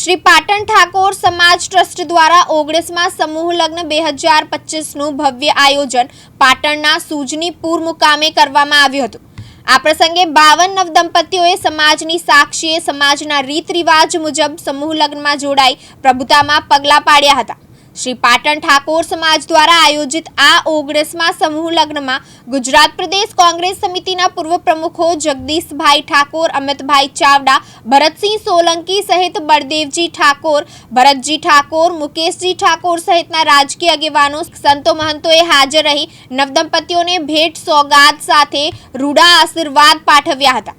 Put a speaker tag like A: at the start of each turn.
A: શ્રી પાટણ ઠાકોર સમાજ ટ્રસ્ટ દ્વારા ઓગણીસમાં સમૂહ લગ્ન બે હજાર પચીસનું ભવ્ય આયોજન પાટણના સુજનીપુર મુકામે કરવામાં આવ્યું હતું. આ પ્રસંગે બાવન નવદંપતીઓએ સમાજની સાક્ષીએ સમાજના રીત રિવાજ મુજબ સમૂહ લગ્નમાં જોડાઈ પ્રભુતામાં પગલાં પાડ્યા હતા. શ્રી પાટણ ઠાકોર સમાજ દ્વારા આયોજિત આ ઓગણીસમાં સમૂહ લગ્નમાં ગુજરાત પ્રદેશ કોંગ્રેસ સમિતિના પૂર્વ પ્રમુખો જગદીશભાઈ ઠાકોર, અમિતભાઈ ચાવડા, ભરતસિંહ સોલંકી સહિત બળદેવજી ઠાકોર, ભરતજી ઠાકોર, મુકેશજી ઠાકોર સહિતના રાજકીય આગેવાનો, સંતો મહંતોએ હાજર રહી નવદંપતીઓને ભેટ સોગાદ સાથે રૂડા આશીર્વાદ પાઠવ્યા હતા.